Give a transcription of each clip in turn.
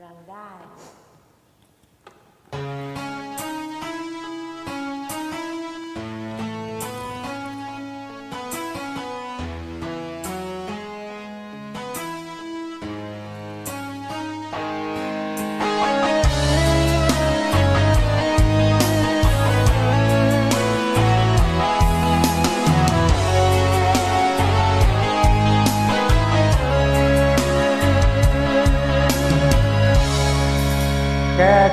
รั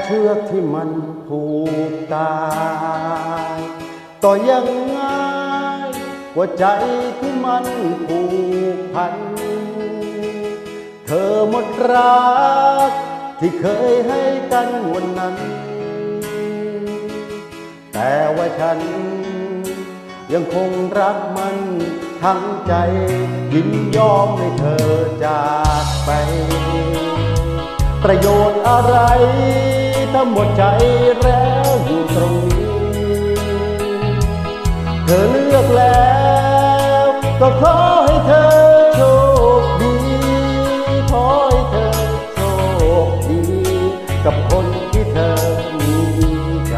เชือกที่มันผูกตายต่อยังไงหัวใจที่มันผูกพัน เธอหมดรักที่เคยให้กันวันนั้น แต่ว่าฉันยังคงรักมันทั้งใจยินยอมให้เธอจากไป ประโยชน์อะไร ถ้าหมดใจแล้วอยู่ตรงนี้ เธอเลือกแล้ว ก็ขอให้เธอโชคดีขอให้เธอโชคดี กับคนที่เธอมีใจ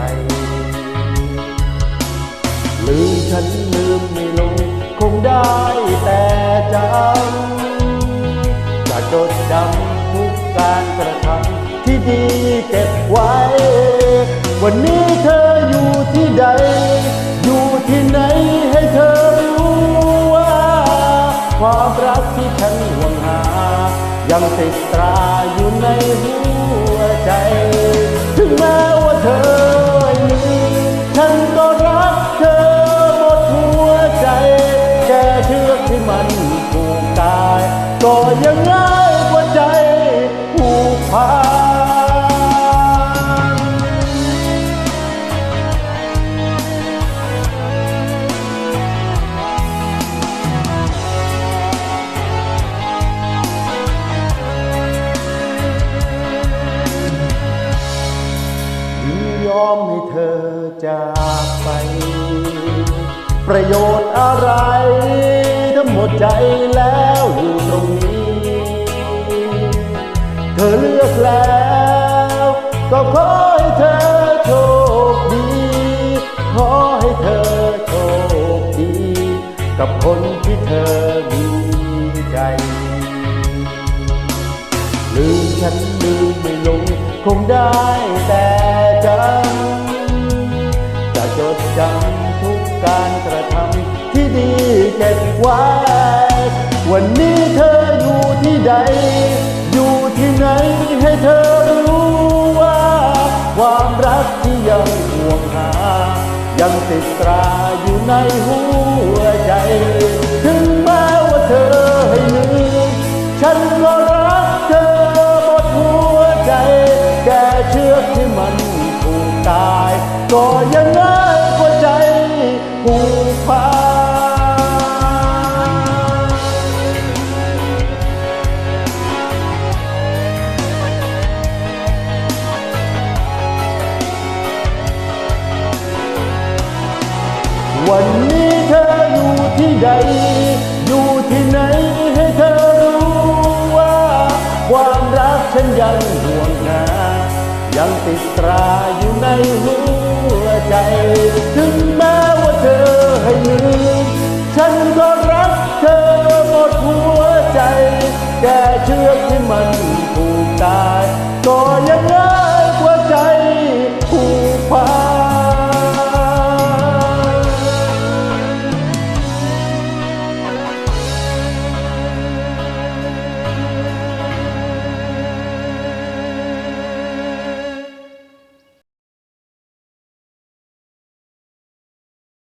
ลืมฉันลืมไม่ลงคงได้ ที่ดีเก็บไว้ วันนี้เธออยู่ที่ใด อยู่ที่ไหนให้เธอรู้ว่า ความรักที่ฉันหวงหา ยังติดตราอยู่ในหัวใจ ถึงแม้ว่าเธอไม่มีฉันก็รักเธอหมดหัวใจ แค่เชือกที่มันผูกตาย ก็ยัง เธอจากไป ประโยชน์อะไรถ้าหมดใจแล้วอยู่ตรงนี้ เธอเลือกแล้ว ก็ขอให้เธอโชคดี ขอให้เธอโชคดี กับคนที่เธอมีใจลืมฉันลืมไม่ลง คงได้แต่จำ เก็บไว้ วันนี้เธออยู่ที่ใด อยู่ที่ไหนให้เธอรู้ว่า ความรักที่ยังห่วงหา ยังติดตราอยู่ในหัวใจ ถึงแม้ว่าเธอให้ลืมฉันก็รักเธอหมดหัวใจ แก่เชือกที่มันผูกตาย ก็ยังง่ายกว่าใจผูกพัน วันนี้เธออยู่ที่ใด อยู่ที่ไหนให้เธอรู้ว่า ความรักฉันยังห่วงหายังติดตราอยู่ในหัวใจ ถึงแม้ว่าเธอให้ลืมฉันก็รักเธอหมดหัวใจ แก่เชือกที่มันผูกตายก็ยัง